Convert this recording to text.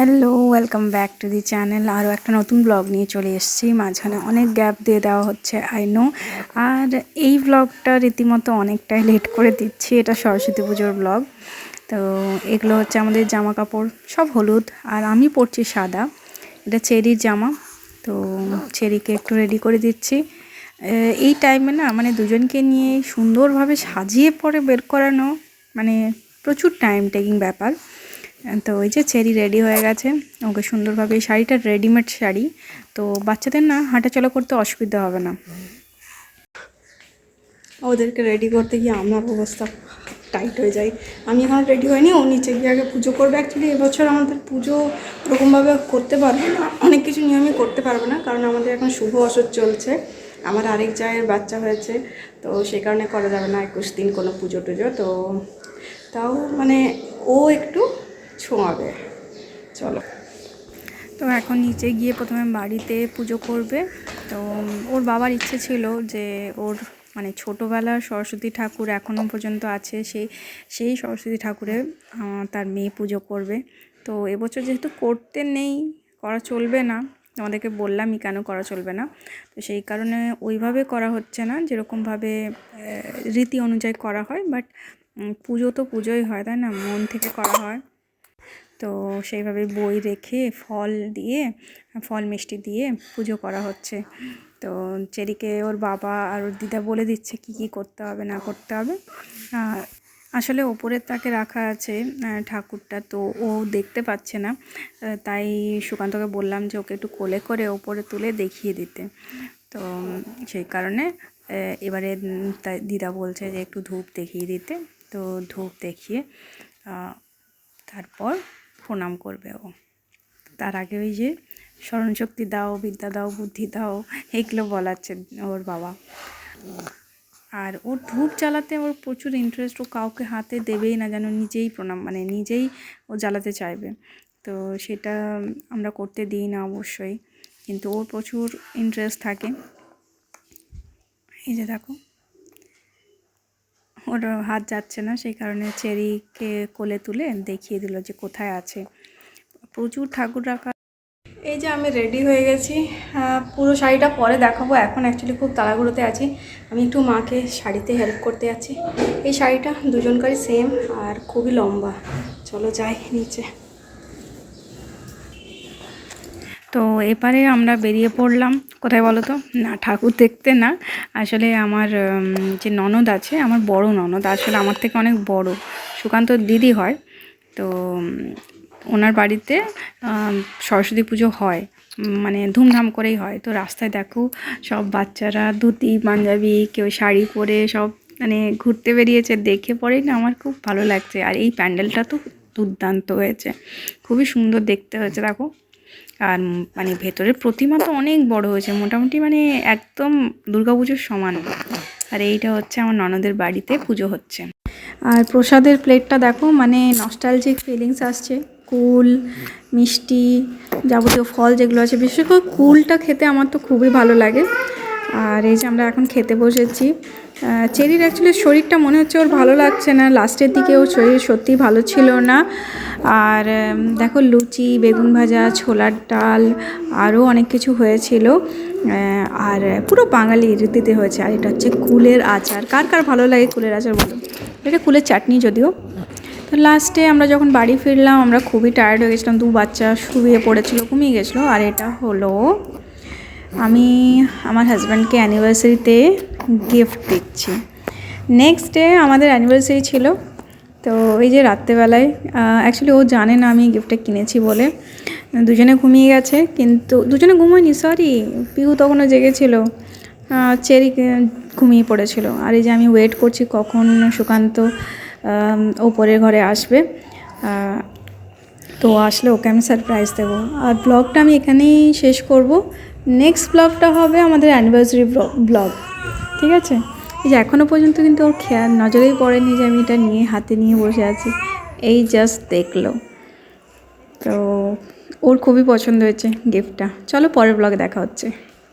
Hello welcome back to the channel আরও একটা নতুন ব্লগ নিয়ে চলে এসেছি। মাঝখানে অনেক গ্যাপ দিয়ে দেওয়া হচ্ছে আই নো আর এই ব্লগটা রীতিমতো অনেকটাই লেট করে দিচ্ছি। এটা সরস্বতী পুজোর ব্লগ তো এগুলো হচ্ছে আমাদের জামা কাপড়, সব হলুদ। আর আমি পরছি সাদা। এটা চেরির জামা। তো চেরিকে একটু রেডি করে দিচ্ছি। এই টাইমে না মানে দুজনকে নিয়ে সুন্দরভাবে সাজিয়ে পরে বের করানো মানে প্রচুর টাইম টেকিং ব্যাপার। তো ওই যে চেরি রেডি হয়ে গেছে। ওকে সুন্দরভাবে এই শাড়িটা রেডিমেড শাড়ি। তো বাচ্চাদের না হাঁটাচলা করতে অসুবিধা হবে না। ওদেরকে রেডি করতে গিয়ে আমার অবস্থা টাইট হয়ে যায়। আমি এখন রেডি হইনি ও নিচে গিয়ে আগে পুজো করবে। অ্যাকচুয়ালি এবছর আমাদের পুজো ওরকমভাবে করতে পারবে না। অনেক কিছু নিয়মই করতে পারবে না, কারণ আমাদের এখন শুভ অসর চলছে। আমার আরেক জায়ের বাচ্চা হয়েছে, তো সেই কারণে করা যাবে না একুশ দিন কোনো পুজো টুজো। তো তাও মানে ও একটু ছোঁয়াবে। চলো। তো এখন নিচে গিয়ে প্রথমে বাড়িতে পুজো করবে। তো ওর বাবার ইচ্ছে ছিল যে ওর মানে ছোটোবেলার সরস্বতী ঠাকুর এখনও পর্যন্ত আছে, সেই সেই সরস্বতী ঠাকুরে তার মেয়ে পুজো করবে। তো এবছর যেহেতু করতে নেই, করা চলবে না, তোমাদেরকে বললামই কেন করা চলবে না। তো সেই কারণে ওইভাবে করা হচ্ছে না, যেরকমভাবে রীতি অনুযায়ী করা হয়, বাট পুজো তো পুজোই হয়, তাই না? মন থেকে করা হয়। তো সেইভাবে বই রেখে ফল দিয়ে, ফল মিষ্টি দিয়ে পুজো করা হচ্ছে। তো চেরিকে ওর বাবা আর ওর দিদা বলে দিচ্ছে কি কি করতে হবে, না করতে হবে। আসলে ওপরের তাকে রাখা আছে ঠাকুরটা, তো ও দেখতে পাচ্ছে না। তাই সুকান্তকে বললাম যে ওকে একটু কোলে করে ওপরে তুলে দেখিয়ে দিতে। তো সেই কারণে এবারে দিদা বলছে যে একটু ধূপ দেখিয়ে দিতে। তো ধূপ দেখিয়ে তারপর প্রণাম করবে ও। তার আগে ওই যে স্মরণশক্তি দাও, বিদ্যা দাও, বুদ্ধি দাও, এগুলো বলাচ্ছে ওর বাবা। আর ওর ধূপ জ্বালাতে ওর প্রচুর ইন্টারেস্ট ও কাউকে হাতে দেবেই না যেন নিজেই প্রণাম মানে নিজেই ও জ্বালাতে চাইবে। তো সেটা আমরা করতে দিই না অবশ্যই, কিন্তু ওর প্রচুর ইন্টারেস্ট থাকে। এই যে দেখো। ওর হাত যাচ্ছে না, সেই কারণে চেরিকে কোলে তুলে দেখিয়ে দিল যে কোথায় আছে। প্রচুর ঠাকুর রাখা। এই যে আমি রেডি হয়ে গেছি। পুরো শাড়িটা পরে দেখাবো। এখন অ্যাকচুয়ালি খুব তাড়াগুড়োতে আছি। আমি একটু মাকে শাড়িতে হেল্প করতে আছি এই শাড়িটা দুজনকারই সেম আর খুবই লম্বা। চলো যাই নিচে। তো এপারে আমরা বেরিয়ে পড়লাম। কোথায় বলো তো? না, ঠাকুর দেখতে না। আসলে আমার যে ননদ আছে, আমার বড় ননদ, আসলে আমার থেকে অনেক বড়। সুকান্ত দিদি হয়। তো ওনার বাড়িতে সরস্বতী পুজো হয়। মানে ধুমধাম করেই হয়। তো রাস্তায় দেখো, সব বাচ্চারা ধুতি, পাঞ্জাবি, কেউ শাড়ি পরে সব মানে ঘুরতে বেরিয়েছে। দেখে পরেই না আমার খুব ভালো লাগছে। আর এই প্যান্ডেলটা তো দুর্দান্ত হয়েছে। খুবই সুন্দর দেখতে হয়েছে, দেখো। আর মানে ভেতরের প্রতিমা তো অনেক বড় হয়েছে, মোটামুটি মানে একদম দুর্গাপুজোর সমান। আর এইটা হচ্ছে আমার ননদের বাড়িতে পুজো হচ্ছে। আর প্রসাদের প্লেটটা দেখো মানে নস্টালজিক ফিলিংস আসছে। কুল, মিষ্টি, যাবতীয় ফল যেগুলো আছে, বিশেষ করে কুলটা খেতে আমার তো খুবই ভালো লাগে। আর এই যে আমরা এখন খেতে বসেছি। চেরির অ্যাকচুয়ালি শরীরটা মনে হচ্ছে ওর ভালো লাগছে না। লাস্টের দিকে ওর শরীর সত্যি ভালো ছিল না। আর দেখো লুচি, বেগুন ভাজা, ছোলার ডাল, আরও অনেক কিছু হয়েছিল। আর পুরো বাঙালি রীতিতে হয়েছে। আর এটা হচ্ছে কুলের আচার। কার কার ভালো লাগে কুলের আচার বলো? এটা কুলের চাটনি যদিও। তো লাস্টে আমরা যখন বাড়ি ফিরলাম, আমরা খুবই টায়ার্ড হয়ে গেছিলাম। দু বাচ্চা শুয়ে পড়েছিল, ঘুমিয়ে গেছিল। আর এটা হলো আমি আমার হাজব্যান্ডকে অ্যানিভার্সারিতে গিফট দিচ্ছি। নেক্সট ডে আমাদের অ্যানিভার্সারি ছিল, তো এই যে রাত্রেবেলায় অ্যাকচুয়ালি ও জানে না আমি গিফটটা কিনেছি বলে। দুজনে ঘুমিয়ে গেছে, কিন্তু দুজনে ঘুমোয়নি সরি পিউ তখনও জেগেছিল চেরি ঘুমিয়ে পড়েছিল। আর এই যে আমি ওয়েট করছি কখন সুকান্ত ওপরের ঘরে আসবে তো আসলে ওকে আমি সারপ্রাইজ দেবো। আর ব্লগটা আমি এখানেই শেষ করব। নেক্সট ব্লগটা হবে আমাদের অ্যানিভার্সারি ব্লগ ঠিক আছে? এই যে এখনও পর্যন্ত কিন্তু ওর খেয়াল নজরেই পড়েনি যে আমি এটা নিয়ে, হাতে নিয়ে বসে আছি। এই জাস্ট দেখল। তো ওর খুবই পছন্দ হয়েছে গিফটটা চলো পরের ব্লগে দেখা হচ্ছে।